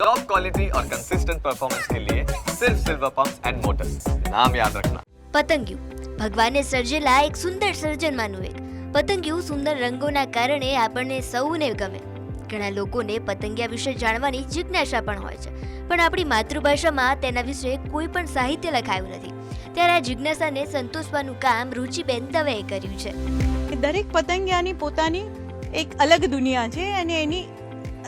Top quality और consistent performance के लिए सिर्फ सिल्वर पंप्स एंड मोटर्स नाम याद रखना પતંગિયું ભગવાને સર્જેલા એક સુંદર સર્જનમાંનું એક પતંગિયું સુંદર રંગોના કારણે આપણને સૌને ગમે ઘણા લોકોને પતંગિયા વિશે જાણવાની જિજ્ઞાસા પણ હોય છે પણ આપણી માતૃભાષામાં તેના વિશે કોઈ પણ સાહિત્ય લખાયું નથી ત્યારે આ જિજ્ઞાસાને સંતોષવાનું કામ રુચિબેન દવેએ કર્યું છે દરેક પતંગિયાની પોતાની એક અલગ દુનિયા છે અને એની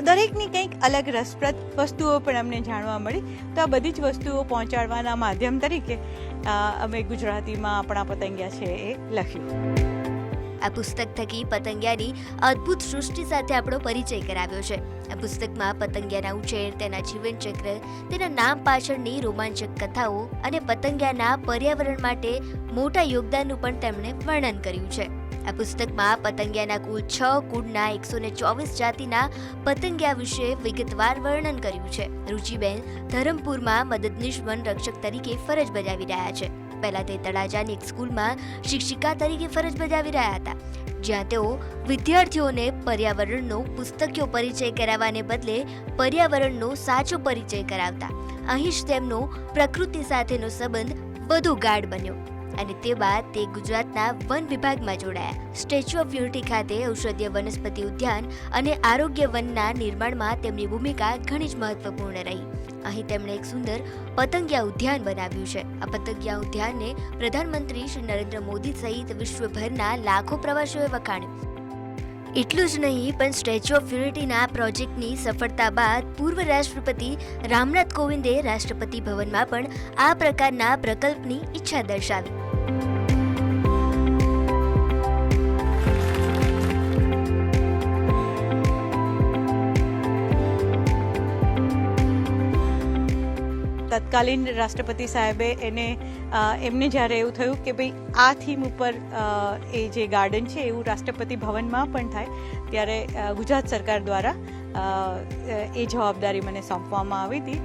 દરેકની કંઈક અલગ રસપ્રદ વસ્તુઓ પણ અમને જાણવા મળી. તો આ બધી જ વસ્તુઓ પહોંચાડવાના માધ્યમ તરીકે અમે ગુજરાતીમાં આપણા પતંગિયા છે એ લખ્યું. આ પુસ્તક થકી પતંગિયાની અદ્ભુત સૃષ્ટિ સાથે આપણો પરિચય કરાવ્યો છે. આ પુસ્તકમાં પતંગિયાના ઉછેર, તેના જીવનચક્ર, તેના નામ પાછળની રોમાંચક કથાઓ અને પતંગિયાના પર્યાવરણ માટે મોટા યોગદાનનું પણ તેમણે વર્ણન કર્યું છે. આ પુસ્તકમાં પતંગિયાના કુલ છ કુળના એકસો ને ચોવીસ જાતિના પતંગિયા વિશે વિગતવાર વર્ણન કર્યું છે. રુચિબેન ધરમપુરમાં મદદનીશ વન રક્ષક તરીકે ફરજ બજાવી રહ્યા છે. પહેલા તે તળાજાની એક સ્કૂલમાં શિક્ષિકા તરીકે ફરજ બજાવી રહ્યા હતા. જ્યાં તેઓ વિદ્યાર્થીઓને પર્યાવરણનો પુસ્તકીયો પરિચય કરાવવાને બદલે પર્યાવરણનો સાચો પરિચય કરાવતા. અહીં જ તેમનો પ્રકૃતિ સાથેનો સંબંધ વધુ ગાઢ બન્યો. અને તે બાદ તે ગુજરાતના વન વિભાગમાં જોડાયા. સ્ટેચ્યુ ઓફ યુનિટી ખાતે ઔષધીય વનસ્પતિ ઉદ્યાન અને આરોગ્ય વનના નિર્માણમાં તેમની ભૂમિકા ઘણી જ મહત્વપૂર્ણ રહી. અહીં તેમણે એક સુંદર પતંગિયા ઉદ્યાન બનાવ્યું છે. આ પતંગિયા ઉદ્યાનને પ્રધાનમંત્રી શ્રી નરેન્દ્ર મોદી સહિત વિશ્વભરના લાખો પ્રવાસીઓએ વખાણ્યું. એટલું જ નહીં, પણ સ્ટેચ્યુ ઓફ યુનિટીના પ્રોજેક્ટની સફળતા બાદ પૂર્વ રાષ્ટ્રપતિ રામનાથ કોવિંદે રાષ્ટ્રપતિ ભવનમાં પણ આ પ્રકારના પ્રકલ્પની ઈચ્છા દર્શાવી. તત્કાલીન રાષ્ટ્રપતિ સાહેબે એને એમને જ્યારે એવું થયું કે ભાઈ આ થીમ ઉપર એ જે ગાર્ડન છે એવું રાષ્ટ્રપતિ ભવનમાં પણ થાય, ત્યારે ગુજરાત સરકાર દ્વારા એ જવાબદારી મને સોંપવામાં આવી હતી.